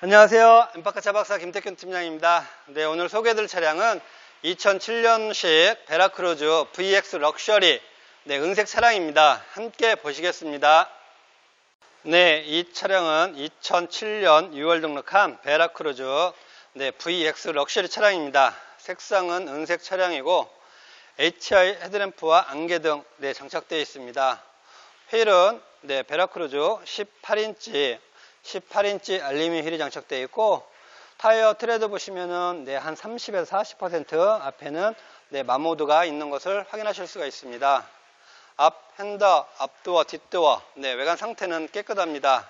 안녕하세요. 엠파카 차박사 김태균 팀장입니다. 네, 오늘 소개해드릴 차량은 2007년식 베라크루즈 VX 럭셔리 네, 은색 차량입니다. 함께 보시겠습니다. 네, 이 차량은 2007년 6월 등록한 베라크루즈 네, VX 럭셔리 차량입니다. 색상은 은색 차량이고 HI 헤드램프와 안개 등 네, 장착되어 있습니다. 휠은 네, 베라크루즈 18인치 18인치 알루미늄 휠이 장착되어 있고 타이어 트레드 보시면은 네, 한 30에서 40% 앞에는 네, 마모드가 있는 것을 확인하실 수가 있습니다. 앞 핸더, 앞도어, 뒷도어 네, 외관 상태는 깨끗합니다.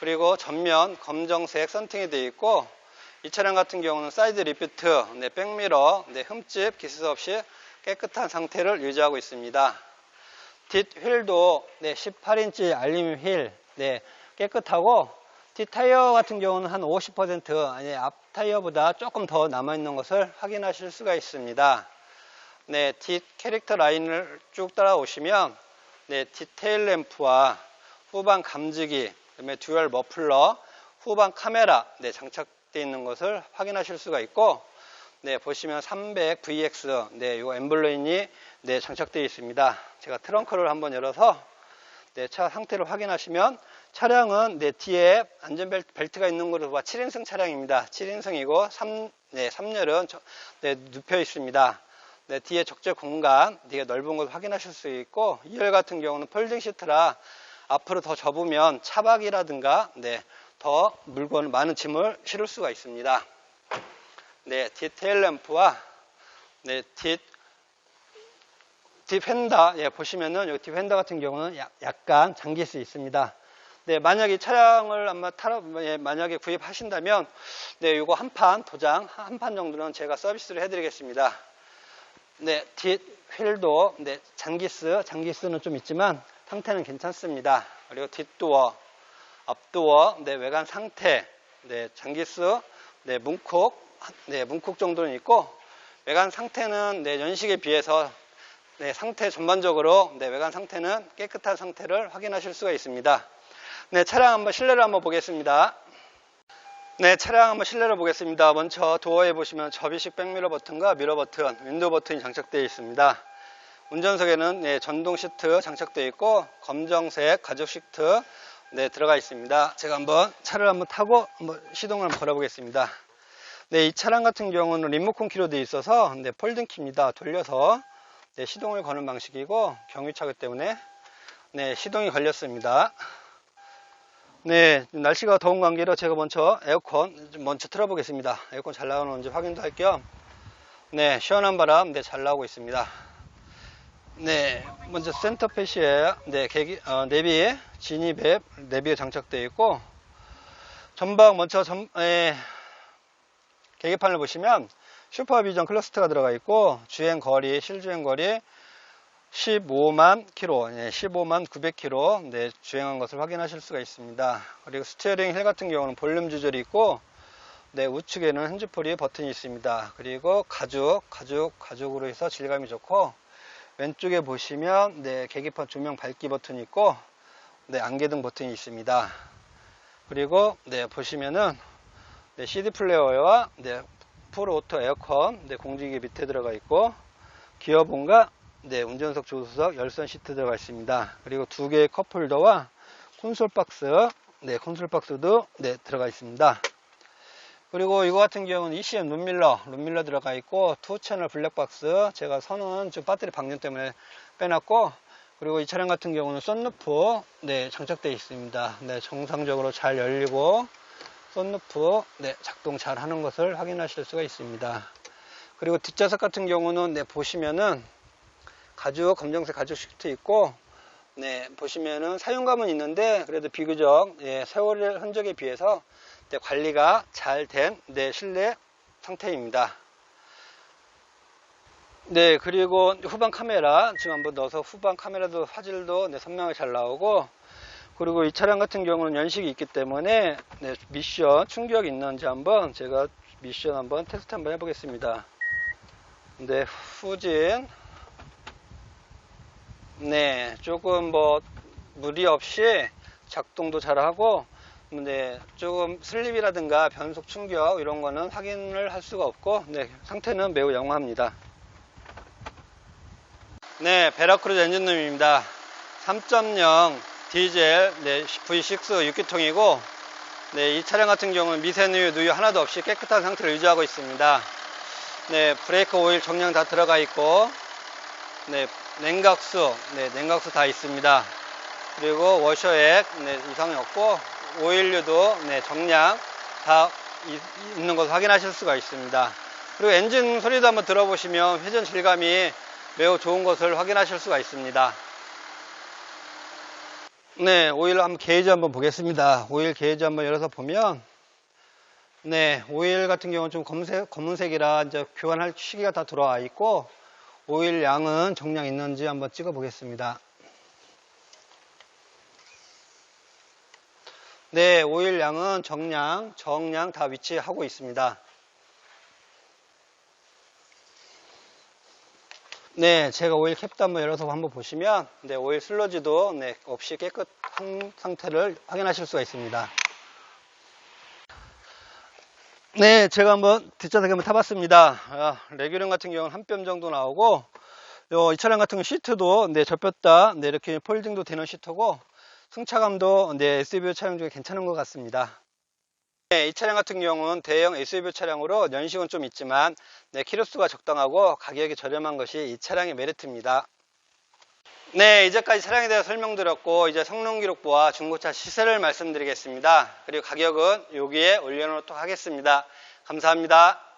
그리고 전면 검정색 선팅이 되어 있고 이 차량 같은 경우는 사이드 리피트, 네, 백미러, 네, 흠집, 기스 없이 깨끗한 상태를 유지하고 있습니다. 뒷 휠도 네, 18인치 알루미늄 휠 네, 깨끗하고 뒷 타이어 같은 경우는 한 50% 아니 앞 타이어보다 조금 더 남아 있는 것을 확인하실 수가 있습니다. 네, 뒷 캐릭터 라인을 쭉 따라오시면 네, 디테일 램프와 후방 감지기, 그다음에 듀얼 머플러, 후방 카메라 네, 장착되어 있는 것을 확인하실 수가 있고 네, 보시면 300VX 네, 요 엠블레인이 네, 장착되어 있습니다. 제가 트렁크를 한번 열어서 네, 차 상태를 확인하시면 차량은 네, 뒤에 안전벨트가 있는 것으로 봐 7인승 차량입니다. 7인승이고 3, 네, 3열은 저- 네, 눕혀 있습니다. 네, 뒤에 적재 공간, 뒤에 넓은 것을 확인하실 수 있고 2열 같은 경우는 폴딩 시트라 앞으로 더 접으면 차박이라든가 네, 더 물건 많은 짐을 실을 수가 있습니다. 네, 디테일 램프와 네, 뒷뒷 예, 보시면은 여기 뒷 휀다 같은 경우는 약- 약간 잠길 수 있습니다. 네, 만약에 이 차량을 아마 타러, 예, 만약에 구입하신다면, 네, 요거 한 판, 도장 한 판 정도는 제가 서비스를 해드리겠습니다. 네, 뒷 휠도, 네, 장기스, 장기스는 좀 있지만 상태는 괜찮습니다. 그리고 뒷도어, 앞도어, 네, 외관 상태, 네, 장기스, 네, 문콕, 네, 문콕 정도는 있고, 외관 상태는 네, 연식에 비해서 네, 상태 전반적으로 네, 외관 상태는 깨끗한 상태를 확인하실 수가 있습니다. 네, 차량 한번 실내를 한번 보겠습니다. 네, 차량 한번 실내를 보겠습니다. 먼저 도어에 보시면 접이식 백미러 버튼과 미러 버튼, 윈도우 버튼이 장착되어 있습니다. 운전석에는 네, 전동 시트 장착되어 있고 검정색 가죽 시트 네, 들어가 있습니다. 제가 한번 차를 한번 타고 한번 시동을 한번 걸어보겠습니다. 네, 이 차량 같은 경우는 리모컨 키로 되어 있어서 네, 폴딩 키입니다. 돌려서 네, 시동을 거는 방식이고 경유차기 때문에 네, 시동이 걸렸습니다. 네, 날씨가 더운 관계로 제가 먼저 에어컨 좀 먼저 틀어보겠습니다. 에어컨 잘 나오는지 확인도 할 겸 네, 시원한 바람 네, 잘 나오고 있습니다. 네, 먼저 센터페시에 네, 계기, 어, 내비 진입에 내비에 장착되어 있고 전방 먼저 전, 에, 계기판을 보시면 슈퍼비전 클러스터가 들어가 있고 주행 거리, 실주행 거리 15만 킬로, 예, 15만 900 킬로 네, 주행한 것을 확인하실 수가 있습니다. 그리고 스티어링 휠 같은 경우는 볼륨 조절이 있고 네, 우측에는 핸즈프리 버튼이 있습니다. 그리고 가죽, 가죽, 가죽으로 해서 질감이 좋고 왼쪽에 보시면 네, 계기판 조명 밝기 버튼이 있고 네, 안개등 버튼이 있습니다. 그리고 네, 보시면은 네, CD 플레이어와 네, 풀 오토 에어컨 네, 공지기 밑에 들어가 있고 기어봉과 네, 운전석 조수석 열선 시트 들어가 있습니다. 그리고 두 개의 컵홀더와 콘솔 박스, 네, 콘솔 박스도 네, 들어가 있습니다. 그리고 이거 같은 경우는 ECM 룸밀러, 룸밀러 들어가 있고 투 채널 블랙박스. 제가 선은 좀 배터리 방전 때문에 빼놨고 그리고 이 차량 같은 경우는 썬루프 네, 장착되어 있습니다. 네, 정상적으로 잘 열리고 썬루프 네, 작동 잘 하는 것을 확인하실 수가 있습니다. 그리고 뒷좌석 같은 경우는 네, 보시면은 가죽 검정색 가죽 시트 있고 네 보시면은 사용감은 있는데 그래도 비교적 예, 세월 흔적에 비해서 네, 관리가 잘된 네, 실내 상태입니다. 네 그리고 후방 카메라 지금 한번 넣어서 후방 카메라도 화질도 네, 선명하게 잘 나오고 그리고 이 차량 같은 경우는 연식이 있기 때문에 네, 미션 충격이 있는지 한번 제가 미션 한번 테스트 한번 해보겠습니다. 네 후진 네, 조금 뭐 무리 없이 작동도 잘하고 네, 조금 슬립이라든가 변속 충격 이런 거는 확인을 할 수가 없고 네, 상태는 매우 영화합니다. 네, 베라크루즈 엔진룸입니다. 3.0 디젤 네, V6 6기통이고 네, 이 차량 같은 경우는 미세누유, 누유 하나도 없이 깨끗한 상태를 유지하고 있습니다. 네, 브레이크 오일 정량 다 들어가 있고 네, 냉각수, 네, 냉각수 다 있습니다. 그리고 워셔액 네, 이상이 없고 오일류도 네, 정량 다 이- 있는 것을 확인하실 수가 있습니다. 그리고 엔진 소리도 한번 들어보시면 회전 질감이 매우 좋은 것을 확인하실 수가 있습니다. 네, 오일 한번 게이지 한번 보겠습니다. 오일 게이지 한번 열어서 보면 네, 오일 같은 경우는 좀 검색, 검은색이라 이제 교환할 시기가 다 들어와 있고 오일 양은 정량 있는지 한번 찍어 보겠습니다. 네, 오일 양은 정량, 정량 다 위치하고 있습니다. 네, 제가 오일 캡도 한번 열어서 한번 보시면, 네, 오일 슬러지도 네, 없이 깨끗한 상태를 확인하실 수가 있습니다. 네, 제가 한번 뒷좌석에 한번 타봤습니다. 아, 레귤링 같은 경우는 한 뼘 정도 나오고, 요, 이 차량 같은 경우 시트도 네, 접혔다, 네, 이렇게 폴딩도 되는 시트고, 승차감도 네, SUV 차량 중에 괜찮은 것 같습니다. 네, 이 차량 같은 경우는 대형 SUV 차량으로 연식은 좀 있지만 네, 키로수가 적당하고 가격이 저렴한 것이 이 차량의 메리트입니다. 네, 이제까지 차량에 대해 설명드렸고 이제 성능 기록부와 중고차 시세를 말씀드리겠습니다. 그리고 가격은 여기에 올려놓도록 하겠습니다. 감사합니다.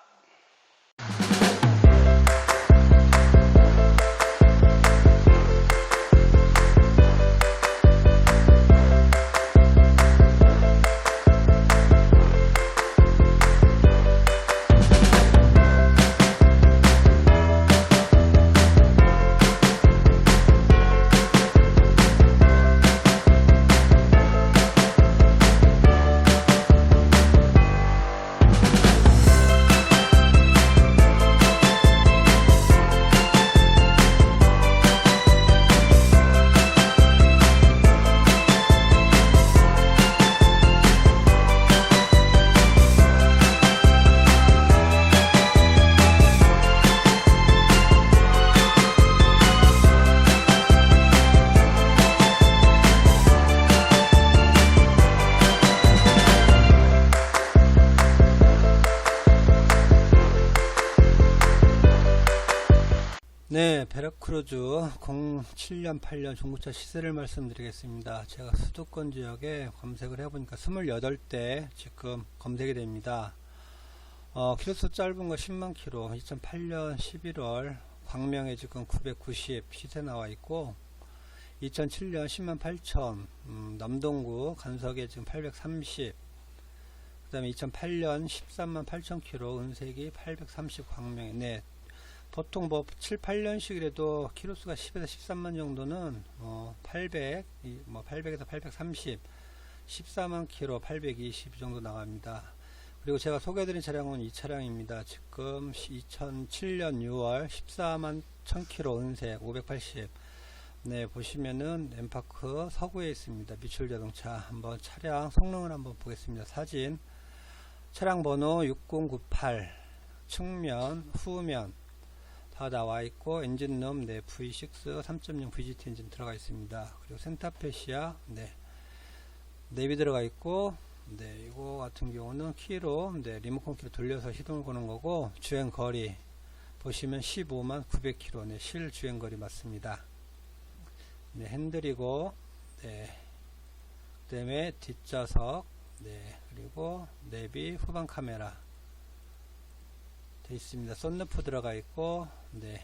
베라크루즈 07년 8년 중고차 시세를 말씀드리겠습니다. 제가 수도권 지역에 검색을 해보니까 28대 지금 검색이 됩니다. 어, 키로수 짧은 거 10만 키로, 2008년 11월 광명에 지금 990 시세 나와 있고, 2007년 10만 8천, 음, 남동구 간석에 지금 830, 그 다음에 2008년 13만 8천 키로, 은색이 830 광명에, 네, 보통 뭐 7, 8년씩이라도 키로수가 10에서 13만 정도는 어 800, 이뭐 800에서 830, 14만 키로 820 정도 나갑니다. 그리고 제가 소개해드린 차량은 이 차량입니다. 지금 2007년 6월 14만 1000km 은색 580. 네, 보시면은 엠파크 서구에 있습니다. 미출 자동차. 한번 차량 성능을 한번 보겠습니다. 사진. 차량 번호 6098. 측면, 후면, 다 나와 있고 엔진룸 네 V6 3.0 VGT 엔진 들어가 있습니다. 그리고 센터페시아 네 내비 들어가 있고 네 이거 같은 경우는 키로 네 리모컨 키로 돌려서 시동을 거는 거고 주행 거리 보시면 15만 900km 네, 실 주행 거리 맞습니다. 네 핸들이고 네 그다음에 뒷좌석 네 그리고 내비 후방 카메라 돼 있습니다. 썬루프 들어가 있고, 네,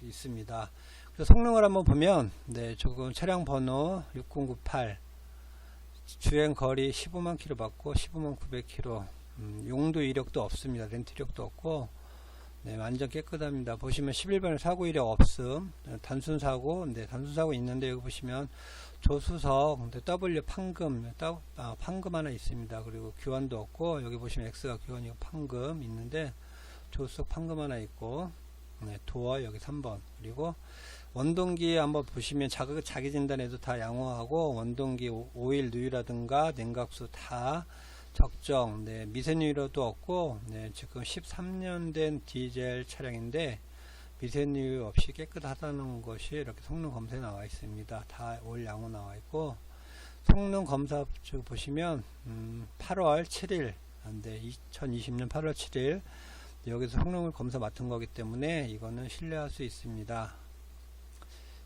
있습니다. 그래서 성능을 한번 보면, 네, 조금 차량 번호 6098, 주행 거리 15만 킬로 받고 15만 900km, 음, 용도 이력도 없습니다. 렌트 이력도 없고, 네, 완전 깨끗합니다. 보시면 11번에 사고 이력 없음, 네, 단순 사고, 네, 단순 사고 있는데 여기 보시면 조수석 네, W 판금 따- 아, 판금 하나 있습니다. 그리고 교환도 없고 여기 보시면 X가 교환이고 판금 있는데 조수석 판금 하나 있고 네, 도어 여기 3번. 그리고 원동기 한번 보시면 자극 자기 진단에도 다 양호하고 원동기 오- 오일 누유라든가 냉각수 다 적정. 네, 미세누유도 없고 네, 지금 13년 된 디젤 차량인데 미세누유 없이 깨끗하다는 것이 이렇게 성능 검사에 나와 있습니다. 다 올 양호 나와 있고 성능 검사 쭉 보시면 음, 8월 7일 안돼 2020년 8월 7일 여기서 성능을 검사 맡은 거기 때문에 이거는 신뢰할 수 있습니다.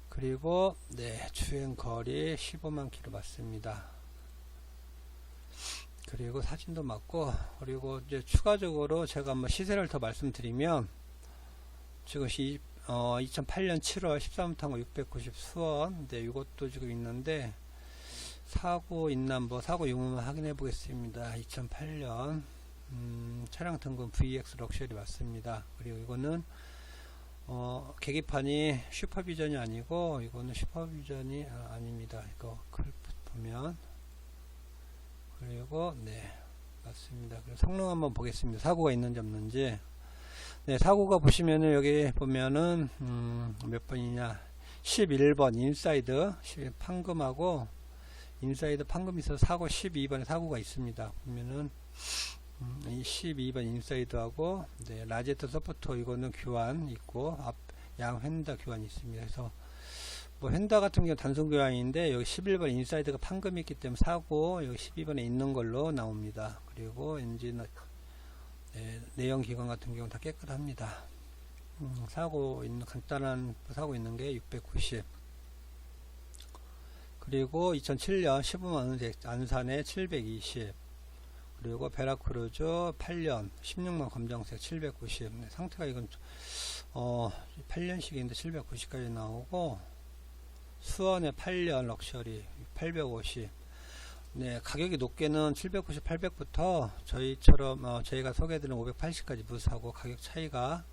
그리고 네 주행 거리 15만 킬로 맞습니다. 그리고 사진도 맞고 그리고 이제 추가적으로 제가 한번 시세를 더 말씀드리면 지금 시, 어, 2008년 7월 13탄거 690 수원 네 이것도 지금 있는데 사고 뭐 사고 유무만 확인해 보겠습니다. 2008년 음, 차량 등급 VX 럭셔리 맞습니다. 그리고 이거는 어, 계기판이 슈퍼비전이 아니고 이거는 슈퍼비전이 아, 아닙니다. 이거 글 보면 그리고 네 맞습니다. 그리고 성능 한번 보겠습니다. 사고가 있는지 없는지 네 사고가 보시면은 여기 보면은 음, 몇 번이냐 11번 인사이드 11 판금하고 인사이드 판금 있어서 사고 12번에 사고가 있습니다. 보면은 음, 이 12번 인사이드하고 네, 라제트 서포터 이거는 교환 있고 앞 양 휀다 교환이 있습니다. 그래서 뭐 휀다 같은 경우 단순 교환인데 여기 11번 인사이드가 판금이 있기 때문에 사고 여기 12번에 있는 걸로 나옵니다. 그리고 엔진 네, 내연 기관 같은 경우는 다 깨끗합니다. 음, 사고 있는 간단한 사고 있는 게 690. 그리고 2007년 15만원 안산에 720 그리고 베라크루즈 8년 16만 검정색 790 네, 상태가 이건 어 8년식인데 790까지 나오고 수원의 8년 럭셔리 850 네, 가격이 높게는 790, 800부터 저희처럼 어, 저희가 소개해드린 580까지 무사고 가격 차이가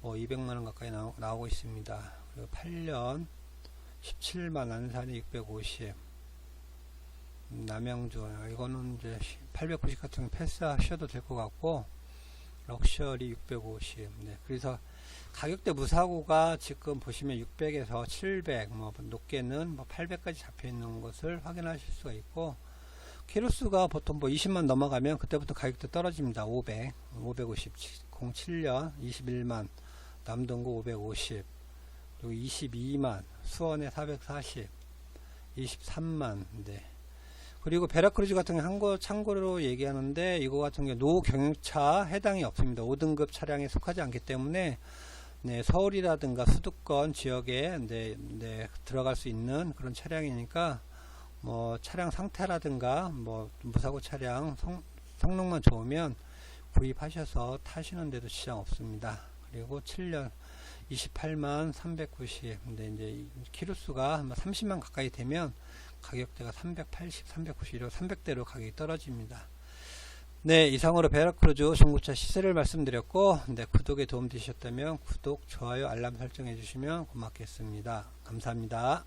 뭐 200만원 가까이 나오, 나오고 있습니다. 그리고 8년 17만 안산이 650 음, 남양주 이거는 이제 890 같은 거 패스하셔도 될 것 같고 럭셔리 650 네, 그래서 가격대 무사고가 지금 보시면 600에서 700, 뭐 높게는 뭐 800까지 잡혀 있는 것을 확인하실 수가 있고 키로수가 보통 뭐 20만 넘어가면 그때부터 가격대 떨어집니다. 500, 550, 07년 21만, 남동구 550, 그리고 22만, 수원에 440, 23만, 네. 그리고 베라크루즈 같은 경우 한거 참고로 얘기하는데 이거 같은 경우 노 경유차 해당이 없습니다. 5등급 차량에 속하지 않기 때문에 네, 서울이라든가 수도권 지역에 네, 네, 들어갈 수 있는 그런 차량이니까 뭐 차량 상태라든가 뭐 무사고 차량 성, 성능만 좋으면 구입하셔서 타시는데도 지장 없습니다. 그리고 7년 28만 390 근데 이제 키로수가 한 30만 가까이 되면 가격대가 380, 390, 300대로 가격이 떨어집니다. 네, 이상으로 베라크루즈 중고차 시세를 말씀드렸고, 네, 구독에 도움 되셨다면 구독, 좋아요, 알람 설정해 주시면 고맙겠습니다. 감사합니다.